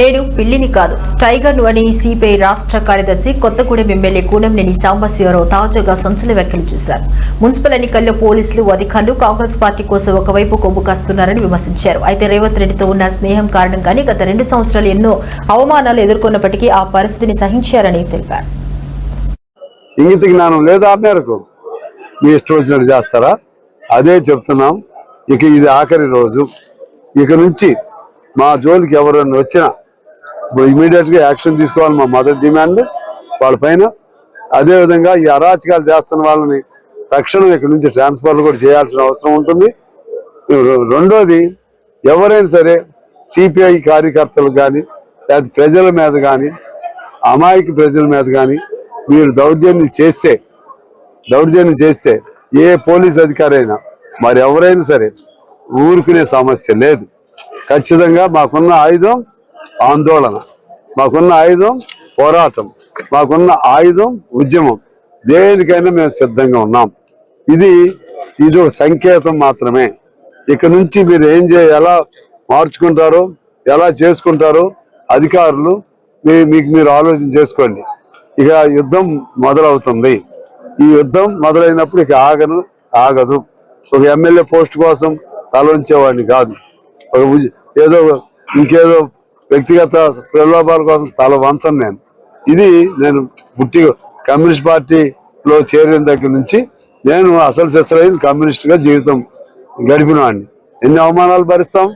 నేను పిల్లిని కాదు టైగర్ను అని సిపిఐ రాష్ట్ర కార్యదర్శి కొత్తగూడెం ఎమ్మెల్యే కూనంనేని సాంబశివరావు తాజాగా సంచలన వ్యాఖ్యలు చేశారు. మున్సిపల్ ఎన్నికల్లో పోలీసులు అధికారులు కాంగ్రెస్ పార్టీ కోసం ఒకవైపు కొమ్ము కాస్తున్నారని విమర్శించారు. అయితే రేవంత్ రెడ్డితో ఉన్న స్నేహం కారణంగానే గత రెండు సంవత్సరాలు ఎన్నో అవమానాలు ఎదుర్కొన్నప్పటికీ ఆ పరిస్థితిని సహించారని తెలిపారు. ఇంగిత జ్ఞానం లేదా ఆ మేరకు? మీ ఇష్టం వచ్చినట్టు చేస్తారా? అదే చెప్తున్నాం. ఇక ఇది ఆఖరి రోజు. ఇక నుంచి మా జోలికి ఎవరైనా వచ్చినా ఇమీడియట్గా యాక్షన్ తీసుకోవాలి మా మొదటి డిమాండ్ వాళ్ళ పైన. ఈ అరాచకాలు చేస్తున్న వాళ్ళని తక్షణం ఇక్కడ నుంచి ట్రాన్స్ఫర్లు కూడా చేయాల్సిన అవసరం ఉంటుంది. రెండోది ఎవరైనా సరే సిపిఐ కార్యకర్తలు కానీ లేదా ప్రజల మీద కానీ అమాయక ప్రజల మీద కానీ మీరు దౌర్జన్యం చేస్తే దౌర్జన్యం చేస్తే ఏ పోలీస్ అధికారి అయినా మరి ఎవరైనా సరే ఊరుకునే సమస్య లేదు. ఖచ్చితంగా మాకున్న ఆయుధం ఆందోళన. మాకున్న ఆయుధం పోరాటం. మాకున్న ఆయుధం ఉద్యమం. దేనికైనా మేము సిద్ధంగా ఉన్నాం. ఇది ఇది ఒక సంకేతం మాత్రమే. ఇక నుంచి మీరు ఏం చేయ ఎలా మార్చుకుంటారో ఎలా చేసుకుంటారో అధికారులు మీ మీకు మీరు ఆలోచన చేసుకోండి. ఇక యుద్ధం మొదలవుతుంది. ఈ యుద్ధం మొదలైనప్పుడు ఇక ఆగను ఆగదు. ఒక ఎమ్మెల్యే పోస్ట్ కోసం తలంచేవాడిని కాదు. ఒక ఏదో ఇంకేదో వ్యక్తిగత ప్రలోభాల కోసం తల వంచను నేను. ఇది నేను పుట్టి కమ్యూనిస్ట్ పార్టీలో చేరిన దగ్గర నుంచి నేను అసలు సెసరైన కమ్యూనిస్ట్గా జీవితం గడిపిన వాడిని. ఎన్ని అవమానాలు భరిస్తాం?